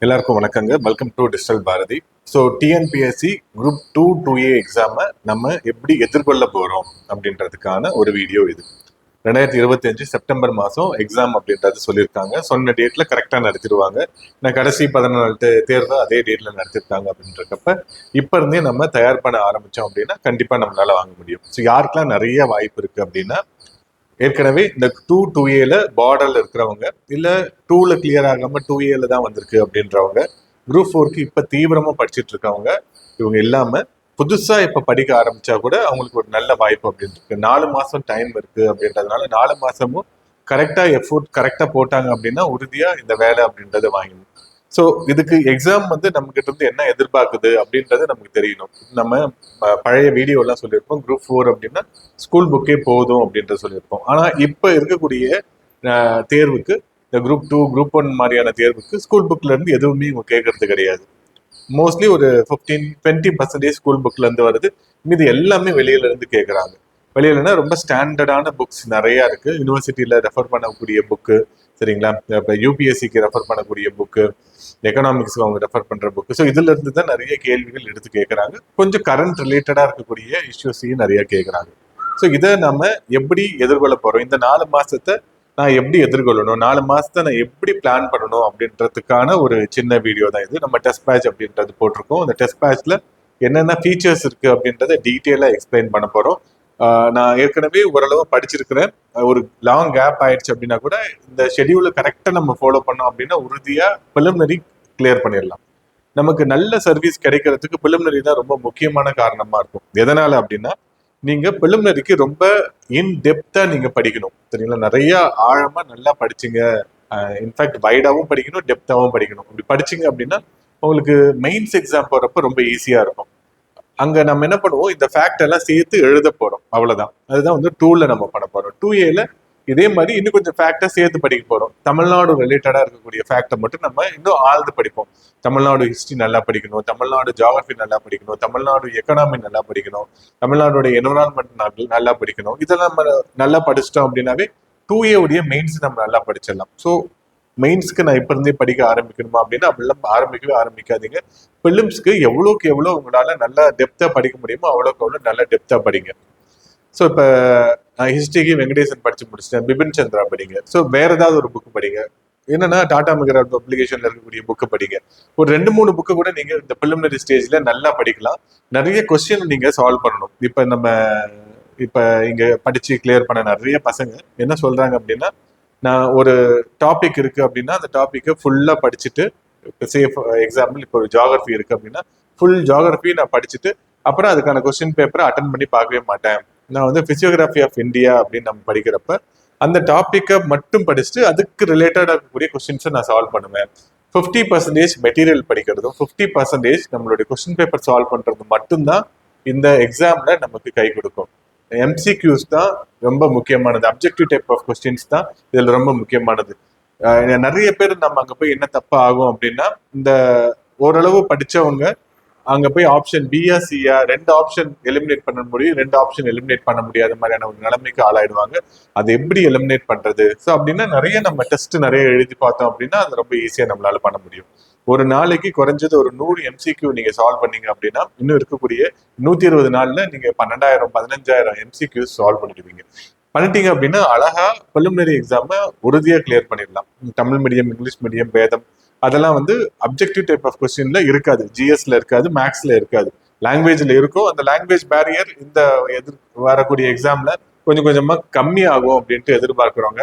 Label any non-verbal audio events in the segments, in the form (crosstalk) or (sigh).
எல்லாருக்கும் வணக்கங்க. Welcome to digital Bharathi so TNPSC group two two A எக்ஸாமை நம்ம எப்படி எதிர்கொள்ள போகிறோம் அப்படின்றதுக்கான ஒரு வீடியோ இது. ரெண்டாயிரத்தி இருபத்தஞ்சு செப்டம்பர் மாதம் எக்ஸாம் அப்படின்றது சொல்லியிருக்காங்க. சொன்ன டேட்டில் கரெக்டாக நடத்திடுவாங்க. நான் கடைசி பதினாலு தே- அதே டேட்டில் நடத்திருக்காங்க அப்படின்றப்ப இப்போ இருந்தே நம்ம தயார் பண்ண ஆரம்பித்தோம் அப்படின்னா கண்டிப்பாக நம்மளால் வாங்க முடியும். ஸோ யாருக்கெல்லாம் நிறைய வாய்ப்பு இருக்குது அப்படின்னா ஏற்கனவே இந்த டூ டூ ஏல பார்டர்ல இருக்கிறவங்க இல்ல டூல கிளியர் ஆகாம டூ ஏல தான் வந்திருக்கு அப்படின்றவங்க குரூப் ஃபோருக்கு இப்ப தீவிரமா படிச்சிட்டு இருக்கவங்க இவங்க இல்லாம புதுசா இப்ப படிக்க ஆரம்பிச்சா கூட அவங்களுக்கு ஒரு நல்ல வாய்ப்பு அப்படின்னு இருக்கு. நாலு மாசம் டைம் இருக்கு அப்படின்றதுனால நாலு மாசமும் கரெக்டா எஃபோர்ட் கரெக்டா போட்டாங்க அப்படின்னா உறுதியா இந்த வேலை அப்படின்றத வாங்கி ஸோ இதுக்கு எக்ஸாம் வந்து நம்ம கிட்ட இருந்து என்ன எதிர்பார்க்குது அப்படின்றது நமக்கு தெரியணும். நம்ம ப- பழைய வீடியோ எல்லாம் சொல்லியிருப்போம். குரூப் ஃபோர் அப்படின்னா ஸ்கூல் புக்கே போதும் அப்படின்ற சொல்லியிருப்போம். ஆனால் இப்போ இருக்கக்கூடிய தேர்வுக்கு இந்த குரூப் டூ குரூப் ஒன் மாதிரியான தேர்வுக்கு ஸ்கூல் புக்லேருந்து எதுவுமே இவங்க கேட்கறது கிடையாது. மோஸ்ட்லி ஒரு ஃபிஃப்டீன் டுவெண்ட்டி பர்சன்டேஜ் ஸ்கூல் புக்லேருந்து வருது. மீது எல்லாமே வெளியிலேருந்து கேட்குறாங்க. வெளியிலனா ரொம்ப ஸ்டாண்டர்டான புக்ஸ் நிறையா இருக்குது யூனிவர்சிட்டியில் ரெஃபர் பண்ணக்கூடிய புக்கு சரிங்களா? இப்போ யூபிஎஸ்சிக்கு ரெஃபர் பண்ணக்கூடிய புக்கு எக்கனாமிக்ஸ்க்கு அவங்க ரெஃபர் பண்ணுற புக்கு ஸோ இதுல இருந்து தான் நிறைய கேள்விகள் எடுத்து கேட்குறாங்க கொஞ்சம் கரண்ட் ரிலேட்டடாக இருக்கக்கூடிய இஷ்யூஸையும் நிறைய கேட்குறாங்க ஸோ இதை நம்ம எப்படி எதிர்கொள்ள போகிறோம் இந்த நாலு மாதத்தை நான் எப்படி எதிர்கொள்ளணும்? நாலு மாதத்தை நான் எப்படி பிளான் பண்ணணும்? அப்படின்றதுக்கான ஒரு சின்ன வீடியோ தான் இது. நம்ம டெஸ்ட் பேட்ச் அப்படின்றது போட்டிருக்கோம். அந்த டெஸ்ட் பேட்ச்ல என்னென்ன ஃபீச்சர்ஸ் இருக்குது அப்படின்றத டீட்டெயிலாக எக்ஸ்பிளைன் பண்ண போகிறோம் நான் ஏற்கனவே ஓரளவு படிச்சிருக்கிறேன். ஒரு லாங் கேப் ஆயிடுச்சு அப்படின்னா கூட இந்த ஷெடியூலை கரெக்டாக நம்ம ஃபாலோ பண்ணோம் அப்படின்னா உறுதியாக பிலிமினரி கிளியர் பண்ணிடலாம். நமக்கு நல்ல சர்வீஸ் கிடைக்கிறதுக்கு பிலிமினரி தான் ரொம்ப முக்கியமான காரணமாக இருக்கும். எதனால் அப்படின்னா நீங்கள் பிலிமினரிக்கு ரொம்ப இன் டெப்த்தாக நீங்கள் படிக்கணும். சரிங்களா? நிறையா ஆழமாக நல்லா படிச்சீங்க. இன்ஃபேக்ட் வைடாகவும் படிக்கணும் டெப்த்தாகவும் படிக்கணும். அப்படி படிச்சீங்க அப்படின்னா உங்களுக்கு மெயின்ஸ் எக்ஸாம் போகிறப்ப ரொம்ப ஈஸியாக இருக்கும். அங்க நம்ம என்ன பண்ணுவோம்? இந்த ஃபேக்ட் எல்லாம் சேர்த்து எழுத போறோம் அவ்வளவுதான். அதுதான் வந்து டூல நம்ம பண்ண போறோம். டூ ஏல இதே மாதிரி இன்னும் கொஞ்சம் ஃபேக்டா சேர்த்து படிக்க போறோம். தமிழ்நாடு ரிலேட்டடா இருக்கக்கூடிய ஃபேக்டை மட்டும் நம்ம இன்னும் ஆழ்ந்து படிப்போம். தமிழ்நாடு ஹிஸ்டரி நல்லா படிக்கணும். தமிழ்நாடு ஜியாகிரபி நல்லா படிக்கணும். தமிழ்நாடு எக்கனாமி நல்லா படிக்கணும். தமிழ்நாடோட என்வரான்மெண்ட் நல்லா படிக்கணும். இதெல்லாம் நம்ம நல்லா படிச்சிட்டோம் அப்படின்னாவே டூ ஏ உடைய மெயின்ஸ் நம்ம நல்லா படிச்சிடலாம். ஸோ மெயின்ஸ்க்கு நான் இப்ப இருந்தே படிக்க ஆரம்பிக்கணுமா அப்படின்னா அப்படிலாம் ஆரம்பிக்கவே ஆரம்பிக்காதீங்க. பிலிம்ஸ்க்கு எவ்வளோக்கு எவ்வளோ உங்களால் நல்லா டெப்த்தாக படிக்க முடியுமோ அவ்வளோக்கு அவ்வளோ நல்லா டெப்த்தாக படிங்க. ஸோ இப்போ நான் ஹிஸ்டரிக்கு வெங்கடேசன் படித்து முடிச்சிட்டேன் பிபின் சந்திரா படிங்க. ஸோ வேற ஏதாவது ஒரு புக்கு படிங்க. என்னன்னா டாடா மிகரா பப்ளிகேஷன்ல இருக்கக்கூடிய புக்கு படிங்க. ஒரு ரெண்டு மூணு புக்கு கூட நீங்க இந்த பிலிமினரி ஸ்டேஜ்ல நல்லா படிக்கலாம். நிறைய கொஸ்டின் நீங்க சால்வ் பண்ணணும். இப்போ நம்ம இப்போ இங்க படிச்சு கிளியர் பண்ண நிறைய பசங்க என்ன சொல்றாங்க அப்படின்னா நான் ஒரு டாபிக் இருக்கு அப்படின்னா அந்த டாப்பிக்கை ஃபுல்லா படிச்சுட்டு இப்போ சேஃப் எக்ஸாம்பிள் இப்போ ஒரு ஜாகிரபி இருக்கு அப்படின்னா ஃபுல் ஜாகிரபி நான் படிச்சுட்டு அப்புறம் அதுக்கான கொஸ்டின் பேப்பரை அட்டன் பண்ணி பார்க்கவே மாட்டேன். நான் வந்து பிசியோகிராஃபி ஆஃப் இந்தியா அப்படின்னு நம்ம படிக்கிறப்ப அந்த டாப்பிக்கை மட்டும் படிச்சுட்டு அதுக்கு ரிலேட்டடாக இருக்கக்கூடிய கொஸ்டின்ஸை நான் சால்வ் பண்ணுவேன். ஃபிஃப்டி பர்சன்டேஜ் மெட்டீரியல் படிக்கிறதும் ஃபிஃப்டி பர்சன்டேஜ் நம்மளுடைய கொஸ்டின் பேப்பர் சால்வ் பண்ணுறது மட்டும்தான் இந்த எக்ஸாமில் நமக்கு கை கொடுக்கும். எம்சிக்யூஸ் தான் ரொம்ப முக்கியமானது. அப்ஜெக்டிவ் டைப் ஆஃப் கொஸ்டின்ஸ் தான் இதுல ரொம்ப முக்கியமானது. நிறைய பேர் நம்ம அங்க போய் என்ன தப்பு ஆகும் அப்படின்னா இந்த ஓரளவு படிச்சவங்க அங்க போய் ஆப்ஷன் பிஆ சியா ரெண்டு ஆப்ஷன் எலிமினேட் பண்ண முடியும் ரெண்டு ஆப்ஷன் எலிமினேட் பண்ண முடியாத மாதிரியான ஒரு நிலைமைக்கு ஆளாயிடுவாங்க. அது எப்படி எலிமினேட் பண்றது? ஸோ அப்படின்னா நிறைய நம்ம டெஸ்ட் நிறைய எழுதி பார்த்தோம் அப்படின்னா அது ரொம்ப ஈஸியா நம்மளால பண்ண முடியும். ஒரு நாளைக்கு குறைஞ்சது ஒரு நூறு எம்சிக்யூ நீங்க சால்வ் பண்ணீங்க அப்படின்னா இன்னும் இருக்கக்கூடிய நூத்தி இருபது நாள்ல நீங்க பன்னெண்டாயிரம் பதினஞ்சாயிரம் எம்சிக்யூ சால்வ் பண்ணிடுவீங்க. பண்ணிட்டீங்க அப்படின்னா அழகா preliminary எக்ஸாம உறுதியா கிளியர் பண்ணிடலாம். தமிழ் மீடியம் இங்கிலீஷ் மீடியம் வேதம் அதெல்லாம் வந்து அப்ஜெக்டிவ் டைப் ஆஃப் கொஸ்டின்ல இருக்காது. ஜிஎஸ்ல இருக்காது மேக்ஸ்ல இருக்காது. லாங்குவேஜ்ல இருக்கும் அந்த லாங்குவேஜ் பேரியர் இந்த எதிர் வரக்கூடிய எக்ஸாம்ல கொஞ்சம் கொஞ்சமா கம்மியாகும் அப்படின்ட்டு எதிர்பார்க்குறவங்க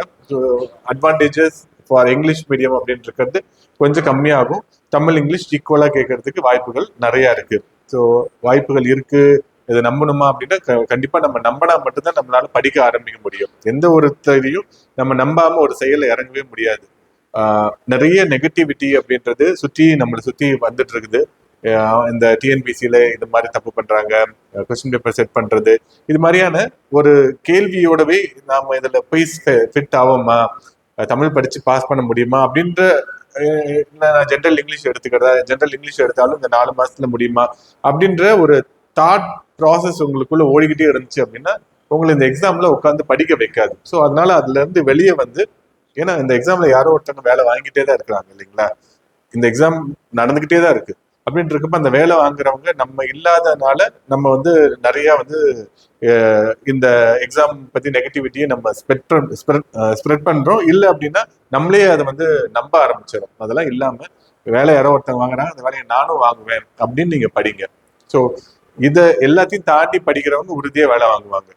அட்வான்டேஜஸ் ஃபார் இங்கிலீஷ் மீடியம் அப்படின்னு இருக்கிறது கொஞ்சம் கம்மியாகும். தமிழ் இங்கிலீஷ் ஈக்குவலா கேட்கறதுக்கு வாய்ப்புகள் நிறைய இருக்கு. ஸோ வாய்ப்புகள் இருக்கு. இதை நம்பணுமா அப்படின்னா க- கண்டிப்பா நம்ம நம்பினா மட்டும்தான் நம்மளால படிக்க ஆரம்பிக்க முடியும். எந்த ஒருத்தரையும் நம்ம நம்பாம ஒரு செயலை இறங்கவே முடியாது. ஆஹ் நிறைய நெகட்டிவிட்டி அப்படின்றது சுற்றி நம்மளை சுத்தி வந்துட்டு இருக்குது ஆஹ் இந்த டிஎன்பிசியில இது மாதிரி தப்பு பண்றாங்க. கொஸ்டின் பேப்பர் செட் பண்றது. இது மாதிரியான ஒரு கேள்வியோடவே நாம இதுல போய் ஃபிட் ஆவோமா? தமிழ் படிச்சு பாஸ் பண்ண முடியுமா அப்படின்ற நான் ஜென்ரல் இங்கிலீஷ் எடுத்துக்கிறதா ஜென்ரல் இங்கிலீஷ் எடுத்தாலும் இந்த நாலு மாசத்துல முடியுமா அப்படின்ற ஒரு தாட் ப்ராசஸ் உங்களுக்குள்ள ஓடிக்கிட்டே இருந்துச்சு அப்படின்னா உங்களை இந்த எக்ஸாம்ல உட்காந்து படிக்க வைக்காது. ஸோ அதனால அதுல இருந்து வெளியே வந்து ஏன்னா இந்த எக்ஸாம்ல யாரோ ஒருத்தவங்க வேலை வாங்கிட்டே தான் இருக்கிறாங்க இல்லைங்களா? இந்த எக்ஸாம் நடந்துகிட்டே தான் இருக்கு. அப்படின்ட்டு இருக்கப்ப அந்த வேலை வாங்குறவங்க நம்ம இல்லாதனால நம்ம வந்து நிறைய வந்து இந்த எக்ஸாம் பத்தி நெகட்டிவிட்டியை நம்ம ஸ்ப்ரெட் ஸ்ப்ரெட் பண்றோம். இல்லை அப்படின்னா நம்மளே அதை வந்து நம்ப ஆரம்பிச்சிடும் அதெல்லாம் இல்லாம வேலை யாரோ ஒருத்தங்க வாங்குறாங்க அந்த வேலையை நானும் வாங்குவேன் அப்படின்னு நீங்க படிங்க. ஸோ இதை எல்லாத்தையும் தாண்டி படிக்கிறவங்க உறுதியாக வேலை வாங்குவாங்க.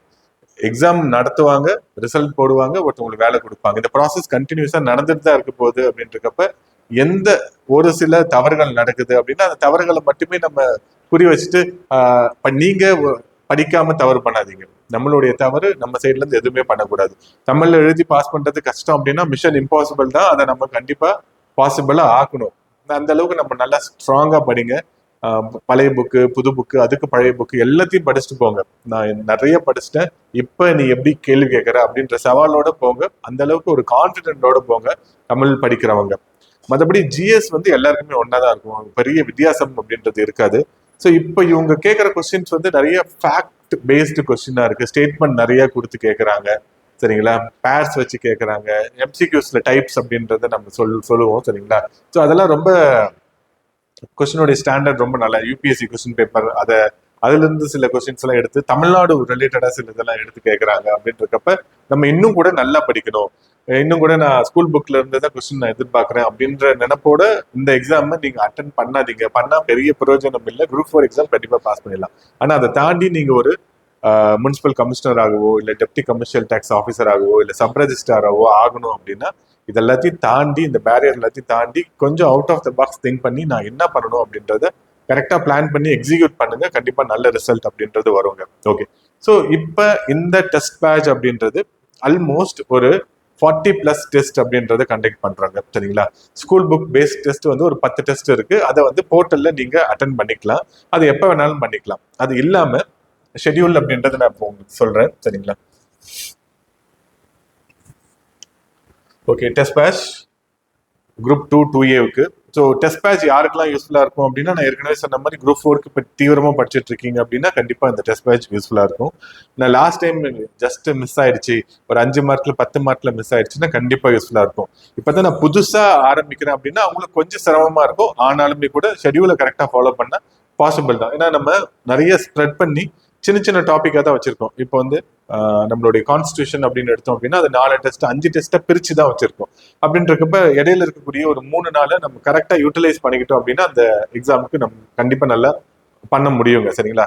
எக்ஸாம் நடத்துவாங்க ரிசல்ட் போடுவாங்க ஒருத்தவங்களுக்கு வேலை கொடுப்பாங்க. இந்த ப்ராசஸ் கண்டினியூஸாக நடந்துட்டு தான் இருக்க போகுது அப்படின்றக்கப்ப எந்த ஒரு சில தவறுகள் நடக்குது அப்படின்னா அந்த தவறுகளை மட்டுமே நம்ம புரி வச்சுட்டு நீங்க படிக்காம தவறு பண்ணாதீங்க. நம்மளுடைய தவறு நம்ம சைட்ல இருந்து எதுவுமே பண்ணக்கூடாது. தமிழ்ல எழுதி பாஸ் பண்றது கஷ்டம் அப்படின்னா மிஷன் இம்பாசிபிள் தான். அதை நம்ம கண்டிப்பா பாசிபிளா ஆக்கணும். அந்த அளவுக்கு நம்ம நல்லா ஸ்ட்ராங்கா படிங்க. பழைய புக்கு புது புக்கு அதுக்கு பழைய புக்கு எல்லாத்தையும் படிச்சுட்டு போங்க. நான் நிறைய படிச்சுட்டேன். இப்ப நீ எப்படி கேள்வி கேட்கற அப்படின்ற சவாலோட போங்க. அந்த அளவுக்கு ஒரு கான்பிடென்டோட போங்க. தமிழ் படிக்கிறவங்க. மற்றபடி ஜிஎஸ் வந்து எல்லாருக்குமே ஒன்றா தான் இருக்கும். பெரிய வித்தியாசம் அப்படின்றது இருக்காது. ஸோ இப்போ இவங்க கேட்குற கொஸ்டின்ஸ் வந்து நிறைய ஃபேக்ட் பேஸ்டு கொஸ்டினாக இருக்குது ஸ்டேட்மெண்ட் நிறைய கொடுத்து கேட்குறாங்க சரிங்களா? பேர்ஸ் வச்சு கேட்குறாங்க எம்சிக்யூஸில் டைப்ஸ் அப்படின்றத நம்ம சொல் சொல்லுவோம். சரிங்களா? ஸோ அதெல்லாம் ரொம்ப கொஸ்டினுடைய ஸ்டாண்டர்ட் ரொம்ப நல்லா யூபிஎஸ்சி கொஸ்டின் பேப்பர் அதை அதுலேருந்து சில கொஸ்டின்ஸ் எல்லாம் எடுத்து தமிழ்நாடு ரிலேட்டடாக சில இதெல்லாம் எடுத்து கேட்குறாங்க அப்படின்றக்கப்ப நம்ம இன்னும் கூட நல்லா படிக்கணும். இன்னும் கூட நான் ஸ்கூல் புக்ல இருந்து தான் கொஸ்டின் நான் எதிர்பார்க்கறேன் அப்படின்ற நினைப்போட இந்த எக்ஸாம் நீங்க அட்டன் பண்ணாதீங்க. பண்ணா பெரிய பிரயோஜனம் இல்லை. குரூப் ஃபோர் எக்ஸாம் கண்டிப்பா பாஸ் பண்ணிடலாம். ஆனா அதை தாண்டி நீங்க ஒரு முனிசிபல் கமிஷனர் ஆகவோ இல்ல டெப்டி கமர்ஷியல் டேக்ஸ் ஆஃபீஸர் ஆகவோ இல்ல சப் ரெஜிஸ்டாராவோ ஆகணும் அப்படின்னா இது எல்லாத்தையும் தாண்டி இந்த பேரியர் எல்லாத்தையும் தாண்டி கொஞ்சம் out of the box think பண்ணி நான் என்ன பண்ணணும் அப்படின்றத கரெக்டா பிளான் பண்ணி எக்ஸிக்யூட் பண்ணுங்க. கண்டிப்பா நல்ல ரிசல்ட் அப்படின்றது வருங்க. ஓகே ஸோ இப்போ இந்த டெஸ்ட் பேட்ச் அப்படின்றது ஆல்மோஸ்ட் ஒரு ஃபார்ட்டி பிளஸ் டெஸ்ட் அப்படின்றத கண்டக்ட் பண்றாங்க சரிங்களா? ஸ்கூல் புக் பேஸ்ட் டெஸ்ட் வந்து ஒரு பத்து டெஸ்ட் இருக்கு. அதை வந்து போர்ட்டல்ல நீங்க அட்டன் பண்ணிக்கலாம். அது எப்போ வேணாலும் பண்ணிக்கலாம். அது இல்லாம ஷெட்யூல் அப்படின்றத நான் இப்போ உங்களுக்கு சொல்றேன் சரிங்களா? Okay test batch group two two ஏவுக்கு so test batch யாருக்கெல்லாம் யூஸ்ஃபுல்லாக இருக்கும் அப்படின்னா நான் ஏற்கனவே சொன்ன மாதிரி குரூப் ஃபோருக்கு இப்போ தீவிரமாக படிச்சுட்டு இருக்கீங்க அப்படின்னா கண்டிப்பாக இந்த டெஸ்ட் பேட்ச் யூஸ்ஃபுல்லாக இருக்கும். நான் லாஸ்ட் டைம் ஜஸ்ட் மிஸ் ஆயிடுச்சு. ஒரு அஞ்சு மார்க்கில் பத்து மார்க்கில் மிஸ் ஆயிடுச்சுன்னா கண்டிப்பாக யூஸ்ஃபுல்லாக இருக்கும். இப்போ தான் நான் புதுசாக ஆரம்பிக்கிறேன் அப்படின்னா அவங்களுக்கு கொஞ்சம் சிரமமாக இருக்கும். ஆனாலுமே கூட ஷெடியூலை கரெக்டாக ஃபாலோ பண்ணால் பாசிபிள் தான். ஏன்னா நம்ம நிறைய ஸ்ப்ரெட் பண்ணி சின்ன சின்ன டாப்பிக்காக தான் வச்சிருக்கோம். இப்போ வந்து நம்மளுடைய கான்ஸ்டியூஷன் அப்படின்னு எடுத்தோம் அப்படின்னா அது நாலு டெஸ்ட் அஞ்சு டெஸ்ட்டை பிரிச்சு தான் வச்சிருக்கோம். அப்படின்றப்ப இடையில இருக்கக்கூடிய ஒரு மூணு நாளை நம்ம கரெக்டாக யூட்டிலைஸ் பண்ணிக்கிட்டோம் அப்படின்னா அந்த எக்ஸாமுக்கு நம்ம கண்டிப்பாக நல்லா பண்ண முடியுங்க சரிங்களா?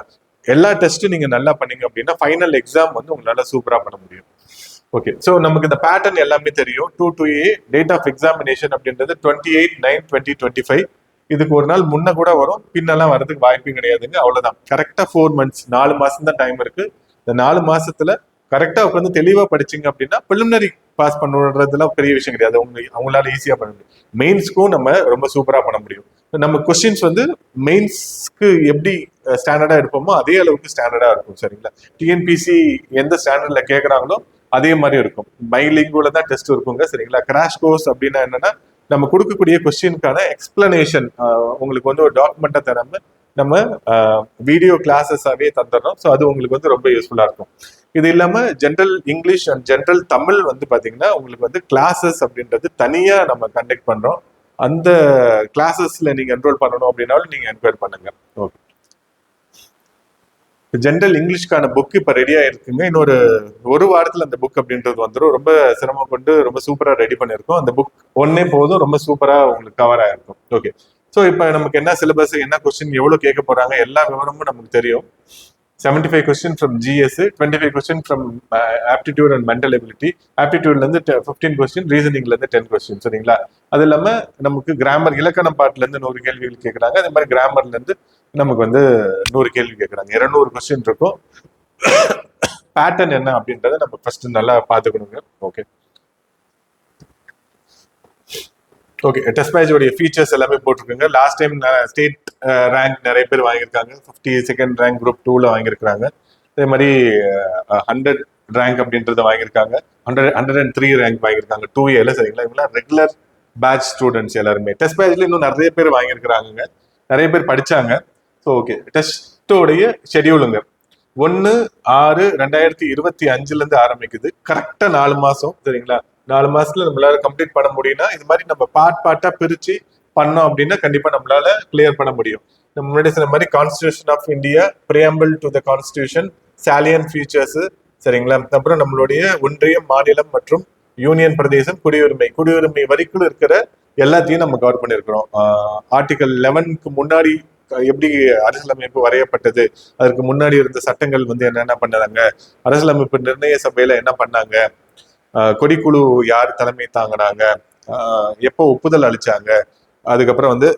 எல்லா டெஸ்ட்டும் நீங்கள் நல்லா பண்ணீங்க அப்படின்னா ஃபைனல் எக்ஸாம் வந்து உங்களால் சூப்பராக பண்ண முடியும். ஓகே ஸோ நமக்கு இந்த பேட்டர்ன் எல்லாமே தெரியும். Two two A date of examination அப்படின்றது twenty eight nine twenty twenty five இதுக்கு ஒரு நாள் முன்ன கூட வரும் பின்னெல்லாம் வரதுக்கு வாய்ப்பு கிடையாதுங்க. அவ்வளவுதான். கரெக்டா ஃபோர் மந்த்ஸ் நாலு மாசம் தான் டைம் இருக்கு. இந்த நாலு மாசத்துல கரெக்டா உட்காந்து தெளிவா படிச்சிங்க அப்படின்னா preliminary பாஸ் பண்ணுறதுலாம் பெரிய விஷயம் கிடையாது. அவங்க அவங்களால ஈஸியா பண்ண முடியும். மெயின்ஸ்க்கும் நம்ம ரொம்ப சூப்பரா பண்ண முடியும். நம்ம கொஸ்டின்ஸ் வந்து மெயின்ஸ்க்கு எப்படி ஸ்டாண்டர்டா எடுப்போமோ அதே அளவுக்கு ஸ்டாண்டர்டா இருக்கும் சரிங்களா? டிஎன்பிசி எந்த ஸ்டாண்டர்ட்ல கேட்கறாங்களோ அதே மாதிரி இருக்கும். மைலிங்குல தான் டெஸ்ட் இருக்குங்க சரிங்களா? கிராஷ் கோர்ஸ் அப்படின்னா என்னன்னா நம்ம கொடுக்கக்கூடிய கொஸ்டினுக்கான எக்ஸ்பிளனேஷன் உங்களுக்கு வந்து ஒரு டாக்குமெண்ட்டை தராமல் நம்ம வீடியோ கிளாஸஸாகவே தந்துடுறோம். ஸோ அது உங்களுக்கு வந்து ரொம்ப யூஸ்ஃபுல்லாக இருக்கும். இது இல்லாமல் general English and general Tamil வந்து பார்த்தீங்கன்னா உங்களுக்கு வந்து கிளாஸஸ் அப்படின்றது தனியாக நம்ம கண்டக்ட் பண்ணுறோம் அந்த கிளாஸஸில் நீங்கள் என்ரோல் பண்ணணும் அப்படின்னாலும் நீங்கள் என்கொயர் பண்ணுங்க. ஓகே ஜென்ரல் இங்கிலீஷ்க்கான புக் இப்போ ரெடி ஆயிருக்குங்க. இன்னொரு ஒரு வாரத்தில் அந்த புக் அப்படின்றது வந்துடும் ரொம்ப சிரமம் கொண்டு ரொம்ப சூப்பராக ரெடி பண்ணியிருக்கோம். அந்த புக் ஒன்னே போதும். ரொம்ப சூப்பராக உங்களுக்கு கவர் ஆயிருக்கும். ஓகே ஸோ இப்போ நமக்கு என்ன சிலபஸ் என்ன கொஸ்டின் எவ்வளோ கேட்க போகிறாங்க எல்லா விவரமும் நமக்கு தெரியும். Seventy five question from GS twenty five question from aptitude and mental ability ஆப்டிடியூட்லேருந்து fifteen question ரீசனிங்லேருந்து டென் கொஸ்டின் சரிங்களா? அது இல்லாமல் நமக்கு கிராமர் இலக்கணம் பாட்டிலேருந்து நூறு கேள்விகள் கேட்குறாங்க. அதே மாதிரி கிராமர்லேருந்து நமக்கு வந்து நூறு கேள்வி கேட்குறாங்க இரநூறு கொஸ்டின் இருக்கும். பேட்டர்ன் என்ன அப்படின்றத நம்ம ஃபர்ஸ்ட் நல்லா பார்த்துக்கணுங்க. ஓகே ஓகே டெஸ்ட் பேட்சோடைய ஃபீச்சர்ஸ் எல்லாமே போட்டிருக்குங்க. லாஸ்ட் டைம் ஸ்டேட் ரேங்க் நிறைய பேர் வாங்கியிருக்காங்க. ஃபிஃப்டி செகண்ட் ரேங்க் குரூப் டூவில் வாங்கியிருக்கிறாங்க. அதே மாதிரி ஹண்ட்ரட் ரேங்க் அப்படின்றத வாங்கியிருக்காங்க. Hundred hundred and three rank வாங்கியிருக்காங்க. டூ இயர்ல சரிங்களா? இவங்களாம் ரெகுலர் பேட்ச் ஸ்டூடெண்ட்ஸ் எல்லாருமே. டெஸ்ட் பேட்ச்ல இன்னும் நிறைய பேர் வாங்கியிருக்கிறாங்க நிறைய பேர் படிச்சாங்க. ஸோ ஓகே டெஸ்ட்டோடைய ஷெடியூலுங்க ஒன்று ஆறு ரெண்டாயிரத்தி இருபத்தி அஞ்சுல இருந்து ஆரம்பிக்குது. கரெக்டாக நாலு மாசம் சரிங்களா? நாலு மாசத்துல நம்மளால கம்ப்ளீட் பண்ண முடியும்னா இது மாதிரி நம்ம பார்ட் பார்ட்டாக பிரித்து பண்ணோம் அப்படின்னா கண்டிப்பாக நம்மளால கிளியர் பண்ண முடியும். நம்ம முன்னாடி சொன்ன மாதிரி constitution of India preamble to the constitution salient features சரிங்களா? அப்புறம் நம்மளுடைய ஒன்றியம் மாநிலம் மற்றும் யூனியன் பிரதேசம் குடியுரிமை. குடியுரிமை வரைக்கும் இருக்கிற எல்லாத்தையும் நம்ம கவர் பண்ணியிருக்கிறோம். ஆர்டிகல் லெவனுக்கு முன்னாடி எப்படி அரசியலமைப்பு வரையப்பட்டது? அதற்கு முன்னாடி இருந்த சட்டங்கள் வந்து என்னென்ன பண்ணாங்க? அரசியலமைப்பு நிர்ணய சபையில என்ன பண்ணாங்க? கொடிக்குழு யார் தலைமை தாங்கினாங்க? எப்போ ஒப்புதல் அளிச்சாங்க? அதுக்கப்புறம் வந்து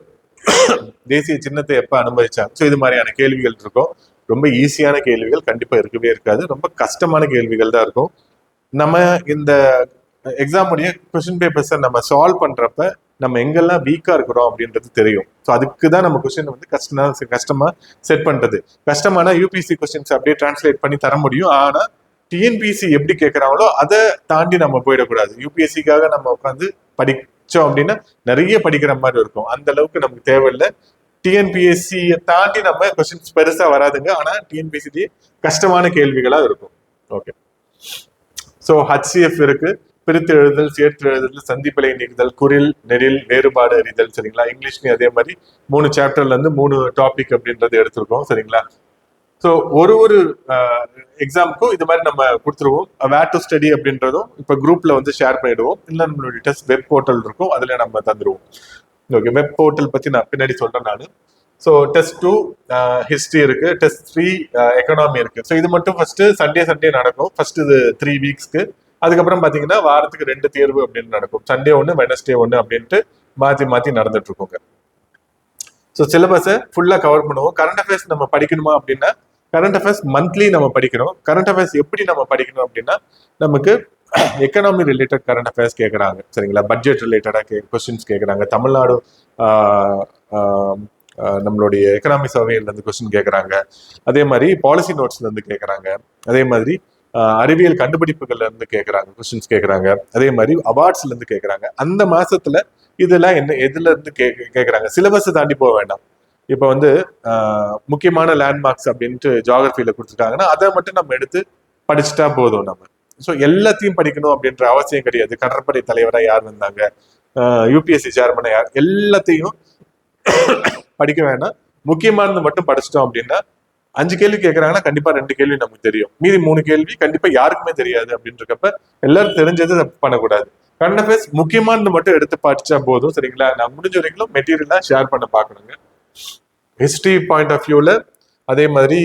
தேசிய சின்னத்தை எப்போ அனுமதிச்சாங்க? ஸோ இது மாதிரியான கேள்விகள் இருக்கும். ரொம்ப ஈஸியான கேள்விகள் கண்டிப்பாக இருக்கவே இருக்காது. ரொம்ப கஷ்டமான கேள்விகள் தான் இருக்கும். நம்ம இந்த எக்ஸாமுடைய கொஸ்டின் பேப்பர்ஸை நம்ம சால்வ் பண்ணுறப்ப நம்ம எங்கெல்லாம் வீக்கா இருக்கிறோம் அப்படின்றது தெரியும். ஸோ அதுக்கு தான் நம்ம கொஸ்டின் வந்து கஷ்டமா கஷ்டமா செட் பண்றது. கஷ்டமான யூபிசி கொஸ்டின்ஸ் அப்படியே டிரான்ஸ்லேட் பண்ணி தர முடியும். ஆனா டிஎன்பிசி எப்படி கேட்கறாங்களோ அதை தாண்டி நம்ம போயிடக்கூடாது. யூபிஎஸ்சிக்காக நம்ம உட்காந்து படிச்சோம் அப்படின்னா நிறைய படிக்கிற மாதிரி இருக்கும். அந்த அளவுக்கு நமக்கு தேவையில்லை. டிஎன்பிஎஸ்சியை தாண்டி நம்ம கொஸ்டின்ஸ் பெருசா வராதுங்க. ஆனா டிஎன்பிஎஸ்சி கஷ்டமான கேள்விகளா இருக்கும். ஓகே ஸோ ஹச்சிஎஃப் இருக்கு. பிரித்து எழுதல் சேர்த்து எழுதுதல் சந்திப்பிலை நீக்குதல் குரில் நெறில் வேறுபாடு அறிதல் சரிங்களா? இங்கிலீஷ்லயும் அதே மாதிரி மூணு சாப்டர்ல இருந்து மூணு டாபிக் அப்படின்றது எடுத்திருக்கோம் சரிங்களா? ஸோ ஒரு ஒரு எக்ஸாமுக்கும் இது மாதிரி நம்ம கொடுத்துருவோம். வேர் டு ஸ்டடி அப்படின்றதும் இப்போ குரூப்ல வந்து ஷேர் பண்ணிடுவோம். இல்லை நம்மளுடைய டெஸ்ட் வெப் போர்ட்டல் இருக்கும். அதில் நம்ம தந்துடுவோம் ஓகே வெப் போர்ட்டல் பற்றி நான் பின்னாடி சொல்கிறேன் நான். ஸோ டெஸ்ட் டூ ஹிஸ்ட்ரி இருக்கு. டெஸ்ட் த்ரீ எக்கனாமி இருக்கு. ஸோ இது மட்டும் ஃபர்ஸ்ட் சண்டே சண்டே நடக்கும். ஃபர்ஸ்ட் இது த்ரீ வீக்ஸ்க்கு அதுக்கப்புறம் பாத்தீங்கன்னா வாரத்துக்கு ரெண்டு தேர்வு அப்படின்னு நடக்கும். சண்டே ஒன்று வெனஸ்டே ஒன்று அப்படின்ட்டு மாத்தி மாத்தி நடந்துட்டு இருக்கோங்க ஸோ சிலபஸை ஃபுல்லாக கவர் பண்ணுவோம். கரண்ட் அஃபேர்ஸ் நம்ம படிக்கணுமா அப்படின்னா கரண்ட் அஃபேர்ஸ் மந்த்லி நம்ம படிக்கணும் கரண்ட் அஃபேர்ஸ் எப்படி நம்ம படிக்கணும் அப்படின்னா நமக்கு எக்கனாமி ரிலேட்டட் கரண்ட் அஃபேர்ஸ் கேட்குறாங்க சரிங்களா? பட்ஜெட் ரிலேட்டடாக கே கொஸ்டின்ஸ் கேட்குறாங்க தமிழ்நாடு நம்மளுடைய எக்கனாமி சர்வேலேருந்து கொஸ்டின் கேட்குறாங்க அதே மாதிரி பாலிசி நோட்ஸ்லேருந்து கேட்குறாங்க அதே மாதிரி அறிவியல் கண்டுபிடிப்புகள்ல இருந்து கேட்குறாங்க கொஸ்டின்ஸ் கேட்குறாங்க அதே மாதிரி அவார்ட்ஸ்ல இருந்து கேட்குறாங்க அந்த மாசத்துல இதெல்லாம் என்ன எதுல இருந்து கே கேட்குறாங்க சிலபஸ் தாண்டி போக வேண்டாம். இப்போ வந்து முக்கியமான லேண்ட்மார்க்ஸ் அப்படின்ட்டு ஜாகிரபியில கொடுத்துருக்காங்கன்னா அதை மட்டும் நம்ம எடுத்து படிச்சுட்டா போதும் நம்ம. ஸோ எல்லாத்தையும் படிக்கணும் அப்படின்ற அவசியம் கிடையாது. கடற்படை தலைவராக யார் வந்தாங்க? யூபிஎஸ்சி சேர்மனை யார்? எல்லாத்தையும் படிக்க வேணாம். முக்கியமானது மட்டும் படிச்சிட்டோம் அப்படின்னா அஞ்சு கேள்வி கேட்கறாங்கன்னா கண்டிப்பா ரெண்டு கேள்வி நமக்கு தெரியும். மீதி மூணு கேள்வி கண்டிப்பா யாருக்குமே தெரியாது அப்படின்றப்ப எல்லாரும் தெரிஞ்சது பண்ணக்கூடாது. கரண்ட் அஃபேர்ஸ் முக்கியமானது மட்டும் எடுத்து படிச்சா போதும் சரிங்களா? நான் முடிஞ்ச வரைக்கும் மெட்டீரியலா ஷேர் பண்ண பார்க்கணுங்க. ஹிஸ்டரி பாயிண்ட் ஆஃப் வியூல அதே மாதிரி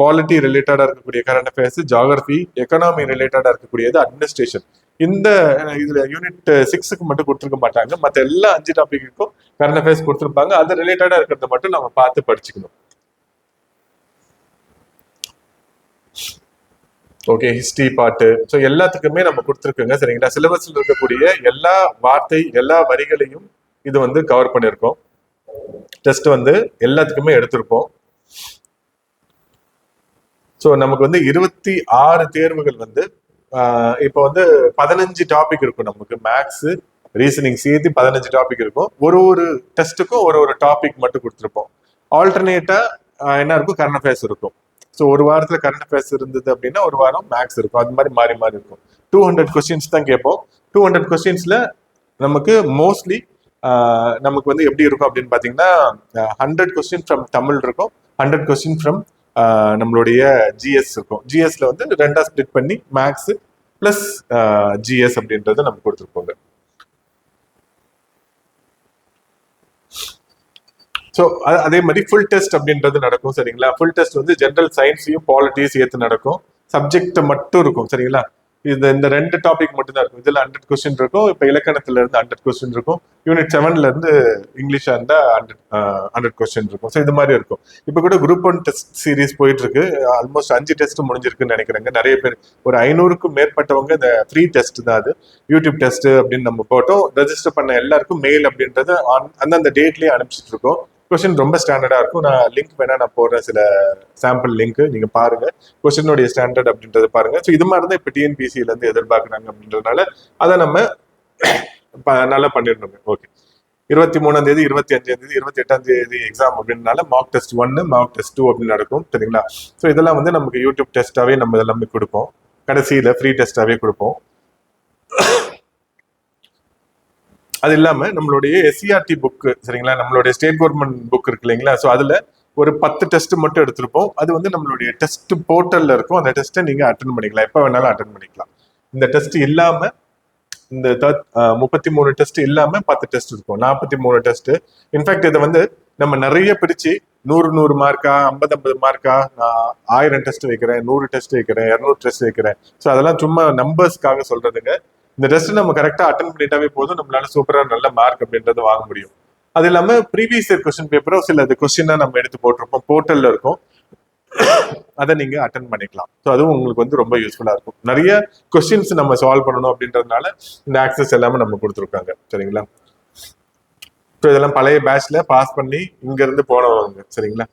பாலிட்டி ரிலேட்டடா இருக்கக்கூடிய கரண்ட் அஃபேர்ஸ் ஜாகிரபி எக்கனாமி ரிலேட்டடா இருக்கக்கூடியது அட்மினிஸ்ட்ரேஷன் இந்த இதுல யூனிட் சிக்ஸுக்கு மட்டும் கொடுத்துருக்க மாட்டாங்க. மற்ற எல்லா அஞ்சு டாபிக்கும் கரண்ட் அஃபேர்ஸ் கொடுத்துருப்பாங்க. அது ரிலேட்டடா இருக்கிறத மட்டும் நம்ம பார்த்து படிச்சுக்கணும். ஓகே ஹிஸ்டரி பாட்டு ஸோ எல்லாத்துக்குமே நம்ம கொடுத்துருக்கோங்க சரிங்களா? சிலபஸ்ல இருக்கக்கூடிய எல்லா வார்த்தை எல்லா வரிகளையும் இது வந்து கவர் பண்ணியிருக்கோம். டெஸ்ட் வந்து எல்லாத்துக்குமே எடுத்திருப்போம். ஸோ நமக்கு வந்து இருபத்தி ஆறு தேர்வுகள் வந்து இப்போ வந்து பதினஞ்சு டாபிக் இருக்கும் நமக்கு. மேக்ஸு ரீசனிங் சேர்த்து பதினஞ்சு டாபிக் இருக்கும். ஒரு ஒரு டெஸ்ட்டுக்கும் ஒரு ஒரு டாபிக் மட்டும் கொடுத்துருப்போம். ஆல்டர்னேட்டாக என்ன இருக்கும்? கரண்ட் அஃபேர்ஸ் இருக்கும். ஸோ ஒரு வாரத்தில் கரண்ட் அஃபேர்ஸ் இருந்தது அப்படின்னா ஒரு வாரம் மேக்ஸ் இருக்கும். அது மாதிரி மாறி மாறி இருக்கும். டூ ஹண்ட்ரட் கொஸ்டின்ஸ் தான் கேட்போம். டூ ஹண்ட்ரட் கொஸ்டின்ஸில் நமக்கு மோஸ்ட்லி நமக்கு வந்து எப்படி இருக்கும் அப்படின்னு பார்த்தீங்கன்னா ஹண்ட்ரட் கொஸ்டின் ஃப்ரம் தமிழ் இருக்கும். ஹண்ட்ரட் கொஸ்டின் ஃப்ரம் நம்மளுடைய ஜிஎஸ் இருக்கும். ஜிஎஸ்ல வந்து ரெண்டாக ஸ்ப்ளிட் பண்ணி மேக்ஸ் ப்ளஸ் ஜிஎஸ் அப்படின்றத நம்ம கொடுத்துருப்போங்க. ஸோ அதே மாதிரி ஃபுல் டெஸ்ட் அப்படின்றது நடக்கும் சரிங்களா? ஃபுல் டெஸ்ட் வந்து ஜென்ரல் சயின்ஸையும் பாலிட்டியும் சேர்த்து நடக்கும். சப்ஜெக்ட் மட்டும் இருக்கும் சரிங்களா? இது இந்த ரெண்டு டாபிக் மட்டும் தான் இருக்கும். இதில் ஹண்ட்ரட் கொஸ்டின் இருக்கும் இப்போ இலக்கணத்துல இருந்து ஹண்ட்ரட் கொஸ்டின் இருக்கும். யூனிட் செவன்ல இருந்து இங்கிலீஷாக இருந்தால் ஹண்ட்ரட் ஹண்ட்ரட் கொஸ்டின் இருக்கும். ஸோ இது மாதிரி இருக்கும். இப்போ கூட குரூப் ஒன் டெஸ்ட் சீரிஸ் போயிட்டு இருக்கு ஆல்மோஸ்ட் அஞ்சு டெஸ்ட் முடிஞ்சிருக்குன்னு நினைக்கிறேங்க. நிறைய பேர் ஒரு ஐநூறுக்கும் மேற்பட்டவங்க இந்த ஃப்ரீ டெஸ்ட் தான் அது. யூடியூப் டெஸ்ட் அப்படின்னு நம்ம போட்டோம். ரெஜிஸ்டர் பண்ண எல்லாருக்கும் மெயில் அப்படின்றது அந்தந்த டேட்லேயே அனுப்பிச்சிட்டு இருக்கோம். கொஸ்டின் ரொம்ப ஸ்டாண்டர்டாக இருக்கும். நான் லிங்க் வேணா நான் போடுறேன். சில சாம்பிள் லிங்க் நீங்க பாருங்க. கொஸ்டினுடைய ஸ்டாண்டர்ட் அப்படின்றத பாருங்க. ஸோ இது மாதிரி தான் இப்போ டிஎன்பிசியில இருந்து எதிர்பார்க்குறாங்க அப்படின்றதுனால அதை நம்ம ப- நல்லா பண்ணிடணுங்க. ஓகே இருபத்தி மூணாம் தேதி இருபத்தி அஞ்சாம் தேதி இருபத்தி எட்டாம் தேதி எக்ஸாம் அப்படின்றனால மார்க் டெஸ்ட் ஒன்னு மார்க் டெஸ்ட் டூ அப்படின்னு நடக்கும். சரிங்களா? ஸோ இதெல்லாம் வந்து நமக்கு யூடியூப் டெஸ்ட்டாகவே நம்ம இதெல்லாமே கொடுப்போம். கடைசியில ஃப்ரீ டெஸ்ட்டாகவே கொடுப்போம். அது இல்லாம நம்மளுடைய எஸ்சிஆர்டி புக்கு சரிங்களா? நம்மளுடைய ஸ்டேட் கவர்மெண்ட் புக் இருக்கு இல்லைங்களா? ஸோ அதுல ஒரு பத்து டெஸ்ட் மட்டும் எடுத்திருப்போம். அது வந்து நம்மளுடைய டெஸ்ட் போர்ட்டல்ல இருக்கும். அந்த டெஸ்ட்டை நீங்க அட்டன் பண்ணிக்கலாம். எப்போ வேணாலும் அட்டன் பண்ணிக்கலாம். இந்த டெஸ்ட் இல்லாம இந்த முப்பத்தி மூணு டெஸ்ட் இல்லாம பத்து டெஸ்ட் இருக்கும். நாற்பத்தி மூணு டெஸ்ட் இன்ஃபேக்ட் இதை வந்து நம்ம நிறைய பிரிச்சு நூறு நூறு மார்க்கா ஐம்பது ஐம்பது மார்க்கா நான் ஆயிரம் டெஸ்ட் வைக்கிறேன் நூறு டெஸ்ட் வைக்கிறேன் இரநூறு டெஸ்ட் வைக்கிறேன். ஸோ அதெல்லாம் சும்மா நம்பர்ஸ்க்காக சொல்றதுங்க. இந்த டெஸ்ட் நம்ம கரெக்டா அட்டன் பண்ணிட்டாவே போதும். நம்மளால சூப்பரா நல்ல மார்க் அப்படின்றத வாங்க முடியும். அது இல்லாம ப்ரீவியஸ் இயர் கொஸ்டின் பேப்பரோ சில அது கொஸ்டினா நம்ம எடுத்து போட்டிருப்போம். போர்ட்டல்ல இருக்கும். அதை நீங்க அட்டன் பண்ணிக்கலாம். ஸோ அதுவும் உங்களுக்கு வந்து ரொம்ப யூஸ்ஃபுல்லா இருக்கும். நிறைய கொஸ்டின்ஸ் நம்ம சால்வ் பண்ணணும் அப்படின்றதுனால இந்த ஆக்சஸ் எல்லாமே நம்ம கொடுத்துருக்காங்க. சரிங்களா? ஸோ இதெல்லாம் பழைய பேட்ச்ல பாஸ் பண்ணி இங்க இருந்து போனவங்க. சரிங்களா?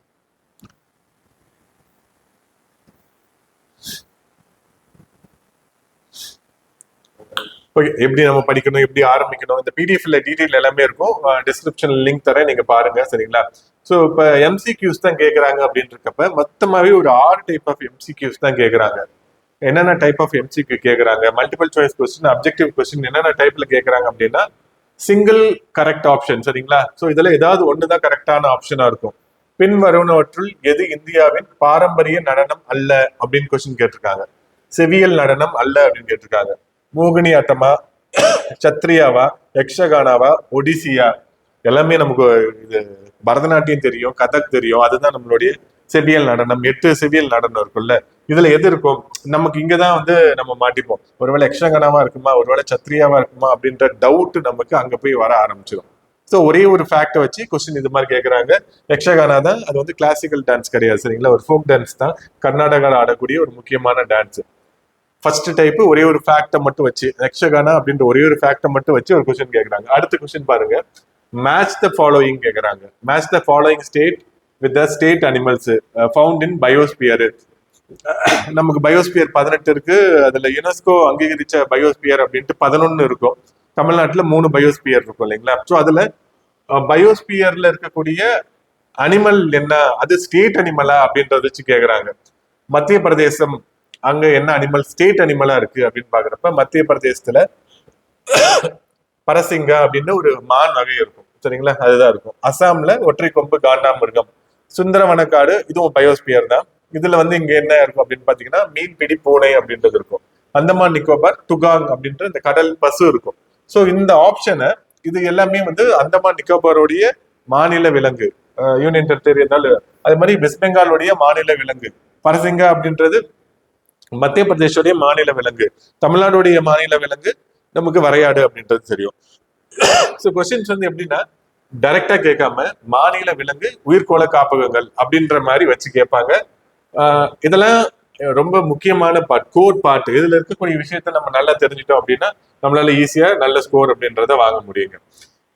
எப்படி நம்ம படிக்கணும் எப்படி ஆரம்பிக்கணும் இந்த பிடிஎஃப்ல டீடைல் எல்லாமே இருக்கும். டிஸ்கிரிப்ஷன் லிங்க் தரேன் நீங்க பாருங்க சரிங்களா? ஸோ இப்போ எம்சிக்யூஸ் தான் கேட்குறாங்க அப்படின்னு இருக்கப்ப மொத்தமாகவே ஒரு ஆறு டைப் ஆஃப் எம்சிக்யூஸ் தான் கேட்குறாங்க என்னென்ன டைப் ஆஃப் எம்சிக்யூ கேட்குறாங்க multiple choice question objective question என்னென்ன டைப்ல கேட்குறாங்க அப்படின்னா சிங்கிள் கரெக்ட் ஆப்ஷன் சரிங்களா? ஸோ இதில் ஏதாவது ஒன்று தான் கரெக்டான ஆப்ஷனாக இருக்கும். பின் வருவனவற்றுள் எது இந்தியாவின் பாரம்பரிய நடனம் அல்ல அப்படின்னு கொஸ்டின் கேட்டிருக்காங்க. செவியல் நடனம் அல்ல அப்படின்னு கேட்டிருக்காங்க. மோகினி ஆட்டமா சத்ரியாவா யக்ஷகானாவா ஒடிசியா? எல்லாமே நமக்கு இது பரதநாட்டியம் தெரியும் கதக் தெரியும். அதுதான் நம்மளுடைய செவியல் நடனம். எட்டு செவியல் நடனம் இருக்கும்ல. இதுல எது இருக்கும்? நமக்கு இங்கதான் வந்து நம்ம மாட்டிப்போம். ஒருவேளை யக்ஷகனாவா இருக்குமா? ஒருவேளை சத்ரியாவா இருக்குமா? அப்படின்ற டவுட் நமக்கு அங்க போய் வர ஆரம்பிச்சிடும் ஸோ ஒரே ஒரு ஃபேக்டை வச்சு கொஸ்டின் இது மாதிரி கேட்குறாங்க யக்ஷகானா தான் அது வந்து கிளாசிக்கல் டான்ஸ் கிடையாது சரிங்களா? ஒரு ஃபோக் டான்ஸ் தான். கர்நாடகாவில் ஆடக்கூடிய ஒரு முக்கியமான டான்ஸ் ஃபர்ஸ்ட் டைப் ஒரே ஒரு ஃபேக்டை மட்டும் வச்சு யக்ஷகானா அப்படின்ற ஒரே ஒரு ஃபேக்டை மட்டும் வச்சு ஒரு கொஸ்டின் கேட்குறாங்க அடுத்த கொஸ்டின் பாருங்க. மேட்ச் த ஃபாலோயிங் கேட்குறாங்க match the following state with the state animals found in biosphere நமக்கு பயோஸ்பியர் பதினெட்டு இருக்கு. அதுல யுனெஸ்கோ அங்கீகரிச்ச பயோஸ்பியர் அப்படின்ட்டு பதினொன்னு இருக்கும். தமிழ்நாட்டில் மூணு பயோஸ்பியர் இருக்கும் இல்லைங்களா? ஸோ அதுல uh, பயோஸ்பியர்ல இருக்கக்கூடிய அனிமல் என்ன? அது ஸ்டேட் அனிமலா அப்படின்றத வச்சு கேட்குறாங்க மத்திய பிரதேசம் அங்க என்ன அனிமல் ஸ்டேட் அனிமலா இருக்கு அப்படின்னு பாக்குறப்ப மத்திய பிரதேசத்துல பரசிங்கா அப்படின்னு ஒரு மான் வகை இருக்கும். சரிங்களா? அதுதான் இருக்கும். அசாம்ல ஒற்றை கொம்பு காண்டாமிருகம். சுந்தரவனக்காடு இதுவும் பயோஸ்பியர் தான். இதுல வந்து இங்க என்ன இருக்கும் அப்படின்னு பாத்தீங்கன்னா மீன்பிடி பூனை அப்படின்றது இருக்கும். அந்தமான் நிக்கோபார் துகாங் அப்படின்ற இந்த கடல் பசு இருக்கும். ஸோ இந்த ஆப்ஷனை இது எல்லாமே வந்து அந்தமான் நிக்கோபாரோடைய மாநில விலங்கு. யூனியன் டெரிட்டரி இருந்தாலும் அதே மாதிரி வெஸ்ட் பெங்காலுடைய மாநில விலங்கு. பரசிங்கா அப்படின்றது மத்திய பிரதேஷோடைய மாநில விலங்கு தமிழ்நாடுடைய மாநில விலங்கு நமக்கு வரையாடு அப்படின்றது தெரியும். ஸோ கொஸ்டின்ஸ் வந்து எப்படின்னா டைரக்டா கேட்காம மாநில விலங்கு உயிர்கோள காப்பகங்கள் அப்படின்ற மாதிரி வச்சு கேட்பாங்க. இதெல்லாம் ரொம்ப முக்கியமான பார்ட் கோட் பாட்டு இதுல இருக்கக்கூடிய விஷயத்த நம்ம நல்லா தெரிஞ்சிட்டோம் அப்படின்னா நம்மளால ஈஸியா நல்ல ஸ்கோர் அப்படின்றத வாங்க முடியுங்க.